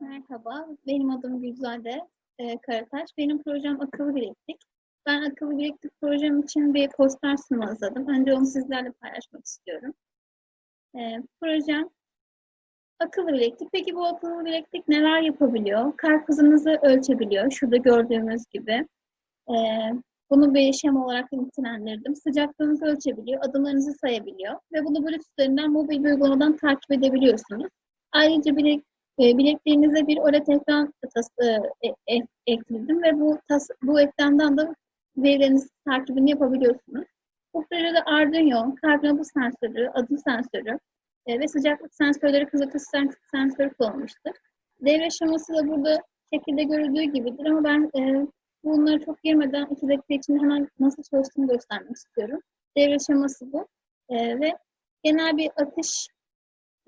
Merhaba, benim adım Gülzade e, Karataş. Benim projem Akıllı Bileklik. Ben Akıllı Bileklik projem için bir poster sunumu hazırladım. Önce onu sizlerle paylaşmak istiyorum. E, projem Akıllı Bileklik. Peki bu akıllı bileklik neler yapabiliyor? Kalp hızınızı ölçebiliyor. Şurada gördüğümüz gibi. E, bunu bir şema olarak nitelendirdim. Sıcaklığınızı ölçebiliyor, adımlarınızı sayabiliyor ve bunu Bluetooth üzerinden mobil bir uygulamadan takip edebiliyorsunuz. Ayrıca bilek, e, bilekliğinize bir OLED ekran tas- e, e, ekledim ve bu tas, bu ekranda da verilerinizi takibini yapabiliyorsunuz. Bu projede Arduino, kalp nabız sensörü, adım sensörü e, ve sıcaklık sensörleri, kızıltı sen- sensörü kullanılmıştır. Devre şeması da burada şekilde görüldüğü gibidir ama ben e, bunları çok girmeden iki dakika içinde hemen nasıl çalıştığını göstermek istiyorum. Devre şeması bu. E, ve genel bir atış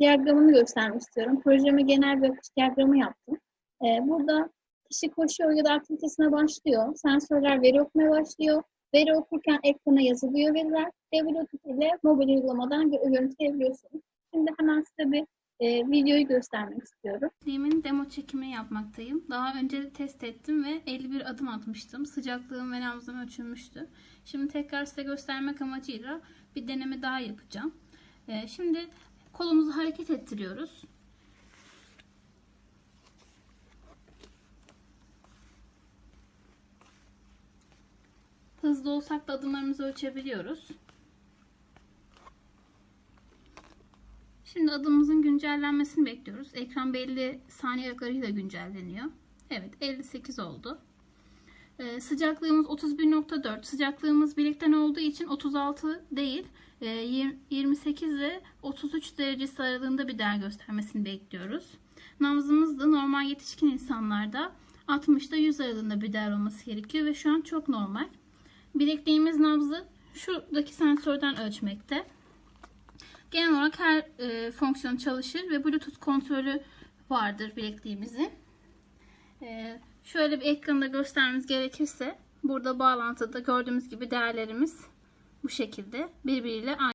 diyagramını göstermek istiyorum. Projeme genel bir akış diyagramı yaptım. Ee, burada kişi koşuyor ya da aktivitesine başlıyor. Sensörler veri okumaya başlıyor. Veri okurken ekrana yazılıyor veriler ve Bluetooth ile mobil uygulamadan gö- görüntüleyebiliyorsunuz. Şimdi hemen size bir e, videoyu göstermek istiyorum. Bilekliğimin demo çekimini yapmaktayım. Daha önce de test ettim ve 51 adım atmıştım. Sıcaklığım ve nabzım ölçülmüştü. Şimdi tekrar size göstermek amacıyla bir deneme daha yapacağım. Ee, şimdi kolumuzu hareket ettiriyoruz. Hızlı olsak da adımlarımızı ölçebiliyoruz. Şimdi adımımızın güncellenmesini bekliyoruz. Ekran belli saniye aralıklarıyla güncelleniyor. Evet 58 oldu. Ee, sıcaklığımız 31.4. Sıcaklığımız bilekten olduğu için 36 değil. Ee, yir- 28 ve 33 derecesi aralığında bir değer göstermesini bekliyoruz. Nabzımız da normal yetişkin insanlarda 60 ile 100 aralığında bir değer olması gerekiyor ve şu an çok normal. Bilekliğimiz nabzı şuradaki sensörden ölçmekte. Genel olarak her e, fonksiyon çalışır ve Bluetooth kontrolü vardır bilekliğimizin. Şöyle bir ekranda göstermemiz gerekirse burada bağlantıda gördüğümüz gibi değerlerimiz bu şekilde birbiriyle aynı.